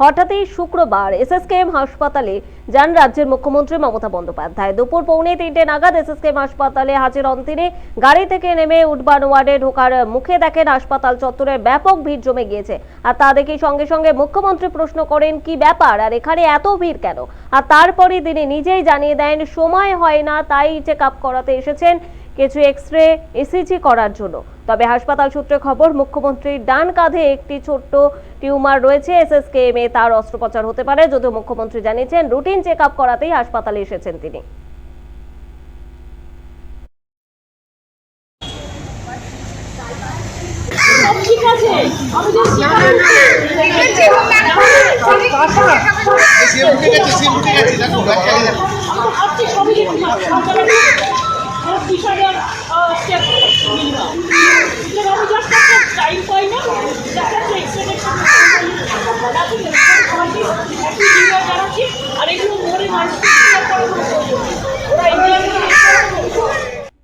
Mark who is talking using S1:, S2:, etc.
S1: হঠাৎই শুক্রবার এসএসকেএম হাসপাতালে যান রাজ্যের মুখ্যমন্ত্রী মমতা বন্দ্যোপাধ্যায়। দুপুর পৌনে তিনটে নাগাদ এসএসকেএম হাসপাতালে হাজির হন তিনি। গাড়ি থেকে নেমে উডবান ওয়ার্ডে ঢোকার মুখে দেখেন হাসপাতাল চত্বরে ব্যাপক ভিড় জমে গিয়েছে। আর তা দেখে সঙ্গে সঙ্গে মুখ্যমন্ত্রী প্রশ্ন করেন, কি ব্যাপার? আর এখানে এত ভিড় কেন? আর তারপরে তিনি নিজেই জানিয়ে দেন, সময় হয় না, তাই চেক করাতে এসেছেন। কিছু এক্স রে করার জন্য। তবে হাসপাতাল সূত্রে খবর মুখ্যমন্ত্রীর ডান কাঁধে একটি ছোট্ট টিউমার রয়েছে। এসএসকেএম এ তার অস্ত্রোপচার হতে পারে যদিও মুখ্যমন্ত্রী জানিয়েছেন রুটিন চেক আপ করাতেই হাসপাতালে এসেছেন তিনি।
S2: ঠিক আছে? আমি
S3: দেখো ব্যাগটা দেখো
S2: আমি তো ভাবছি সবই ঠিক আছে সরকারের বিশ হাজার স্টেপ মিনিমাম কিন্তু আমি জাস্ট একটা টাইম পাই না জাস্ট একটা এক্সপেকটেশন আর এগুলো মনে মানুষ করার